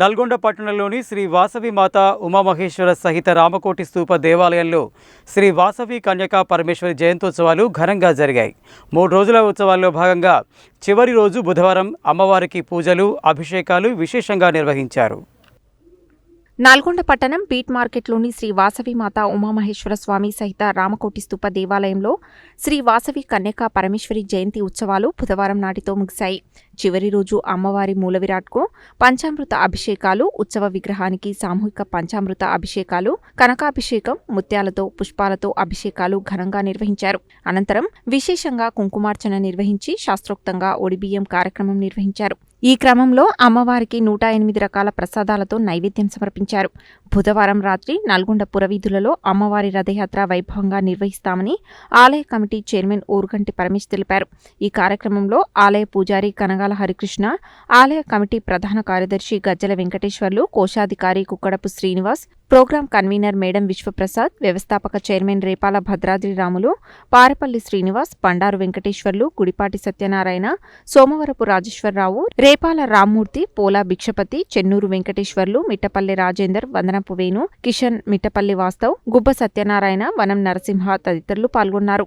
నల్గొండ పట్టణంలోని శ్రీ వాసవి మాత ఉమామహేశ్వర సహిత రామకోటి స్తూప దేవాలయంలో శ్రీ వాసవి కన్యకా పరమేశ్వరి జయంతోత్సవాలు ఘనంగా జరిగాయి. మూడు రోజుల ఉత్సవాల్లో భాగంగా చివరి రోజు బుధవారం అమ్మవారికి పూజలు అభిషేకాలు విశేషంగా నిర్వహించారు. నల్గొండ పట్టణం బీట్ మార్కెట్లోని శ్రీ వాసవి మాత ఉమామహేశ్వర స్వామి సహిత రామకోటి స్తూప దేవాలయంలో శ్రీ వాసవి కన్యకా పరమేశ్వరి జయంతి ఉత్సవాలు బుధవారం నాటితో ముగిశాయి. చివరి రోజు అమ్మవారి మూల విరాట్కు పంచామృత అభిషేకాలు ఉత్సవ విగ్రహానికి సామూహిక పంచామృత అభిషేకాలు కనకాభిషేకం ముత్యాలతో పుష్పాలతో అభిషేకాలు ఘనంగా నిర్వహించారు. అనంతరం విశేషంగా కుంకుమార్చన నిర్వహించి శాస్త్రోక్తంగా ఒడిబియ్యం కార్యక్రమం నిర్వహించారు. ఈ క్రమంలో అమ్మవారికి నూట ఎనిమిది రకాల ప్రసాదాలతో నైవేద్యం సమర్పించారు. బుధవారం రాత్రి నల్గొండ పురవీధులలో అమ్మవారి రథయాత్ర వైభవంగా నిర్వహిస్తామని ఆలయ కమిటీ చైర్మన్ ఊరుగంటి పరమేష్ తెలిపారు. ఈ కార్యక్రమంలో ఆలయ పూజారి కనగాల హరికృష్ణ ఆలయ కమిటీ ప్రధాన కార్యదర్శి గజ్జల వెంకటేశ్వర్లు కోశాధికారి Kukkadapu Srinivas program convenor madam Vishwaprasad వ్యవస్థాపక చైర్మన్ రేపాల భద్రాద్రి రాములు పారపల్లి శ్రీనివాస్ పండారు వెంకటేశ్వర్లు గుడిపాటి సత్యనారాయణ సోమవరపు రాజేశ్వరరావు రేపాల రామ్మూర్తి పోలా భిక్షపతి చెన్నూరు వెంకటేశ్వర్లు మిట్టపల్లి రాజేందర్ వందనపు వేణు కిషన్ మిట్టపల్లి వాస్తవ్ గుబ్బ సత్యనారాయణ వనం నరసింహ తదితరులు పాల్గొన్నారు.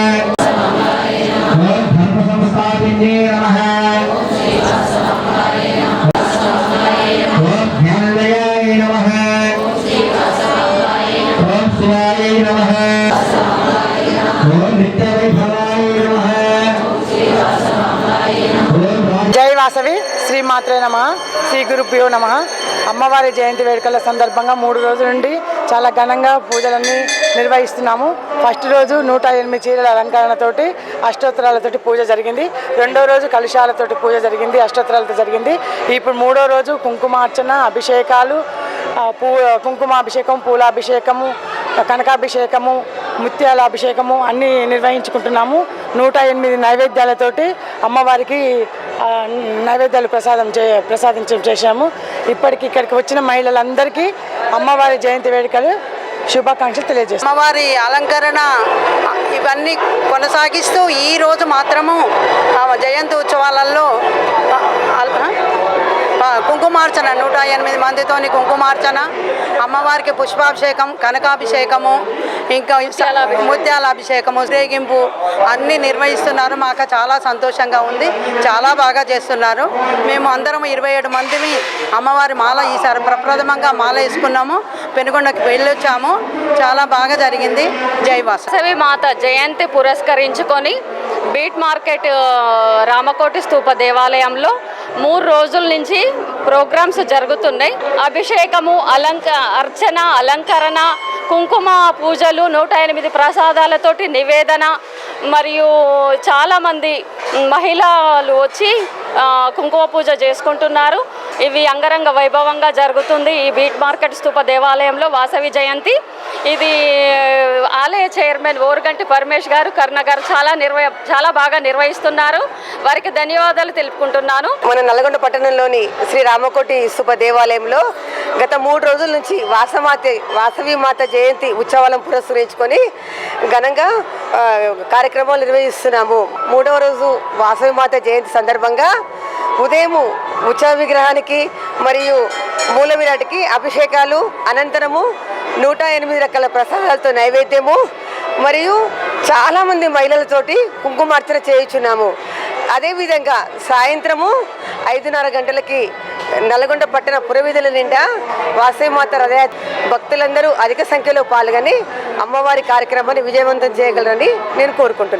వాసవి శ్రీమాత్రే నమ శ్రీ గురుభ్యో నమ. అమ్మవారి జయంతి వేడుకల సందర్భంగా మూడు రోజుల నుండి చాలా ఘనంగా పూజలన్నీ నిర్వహిస్తున్నాము. ఫస్ట్ రోజు నూట ఎనిమిది చీరల అలంకరణతోటి అష్టోత్తరాలతోటి పూజ జరిగింది. రెండో రోజు కలుషాలతోటి పూజ జరిగింది అష్టోత్తరాలతో జరిగింది. ఇప్పుడు మూడో రోజు కుంకుమార్చన అభిషేకాలు పూ కుంకుమాభిషేకం పూలాభిషేకము కనకాభిషేకము ముత్యాల అభిషేకము అన్నీ నిర్వహించుకుంటున్నాము. నూట ఎనిమిది నైవేద్యాలతోటి అమ్మవారికి నైవేద్యాలు ప్రసాదం చే ప్రసాదించ చేశాము. ఇప్పటికి ఇక్కడికి వచ్చిన మహిళలందరికీ అమ్మవారి జయంతి వేడుకలు శుభాకాంక్షలు తెలియజేస్తాం. అమ్మవారి అలంకరణ ఇవన్నీ కొనసాగిస్తూ ఈరోజు మాత్రము జయంతి ఉత్సవాలలో కుంకుమార్చన నూట ఎనిమిది మందితోని కుంకుమార్చన అమ్మవారికి పుష్పాభిషేకం కనకాభిషేకము ఇంకా ముత్యాల అభిషేకము ఊరేగింపు అన్నీ నిర్వహిస్తున్నారు. మాకు చాలా సంతోషంగా ఉంది. చాలా బాగా చేస్తున్నారు. మేము అందరం ఇరవై ఏడు మందిని అమ్మవారి మాల ఈసారి ప్రప్రథమంగా మాల వేసుకున్నాము. పెనుగొండకి వెళ్ళొచ్చాము. చాలా బాగా జరిగింది. జైవాస వాసవి మాత జయంతి పురస్కరించుకొని బీట్ మార్కెట్ రామకోటి స్తూప దేవాలయంలో మూడు రోజుల నుంచి ప్రోగ్రామ్స్ జరుగుతున్నాయి. అభిషేకము అలంక అర్చన అలంకరణ కుంకుమ పూజలు నూట ఎనిమిది ప్రసాదాలతోటి నివేదన మరియు చాలామంది మహిళలు వచ్చి కుంకుమ పూజ చేసుకుంటున్నారు. ఇవి అంగరంగ వైభవంగా జరుగుతుంది ఈ బీట్ మార్కెట్ స్థూప దేవాలయంలో వాసవి జయంతి. ఇది ఆలయ చైర్మన్ ఓరుగంటి పరమేష్ గారు కర్ణ గారు చాలా నిర్వహ చాలా బాగా నిర్వహిస్తున్నారు. వారికి ధన్యవాదాలు తెలుపుకుంటున్నాను. మన నల్గొండ పట్టణంలోని శ్రీ రామకోటి స్థూప దేవాలయంలో గత మూడు రోజుల నుంచి వాసమాత వాసవి మాత జయంతి ఉత్సవాలను పురస్కరించుకొని ఘనంగా కార్యక్రమాలు నిర్వహిస్తున్నాము. మూడవ రోజు వాసవి మాత జయంతి సందర్భంగా ఉదయము ఉత్సవ విగ్రహానికి మరియు మూల విరాటికి అభిషేకాలు అనంతరము నూట ఎనిమిది రకాల ప్రసాదాలతో నైవేద్యము మరియు చాలామంది మహిళలతోటి కుంకుమార్చన చేయుచున్నాము. అదేవిధంగా సాయంత్రము ఐదున్నర గంటలకి నల్గొండ పట్టణ పురవీధుల నిండా వాసవిమాత హృదయ భక్తులందరూ అధిక సంఖ్యలో పాల్గొని అమ్మవారి కార్యక్రమాన్ని విజయవంతం చేయగలరని నేను కోరుకుంటున్నాను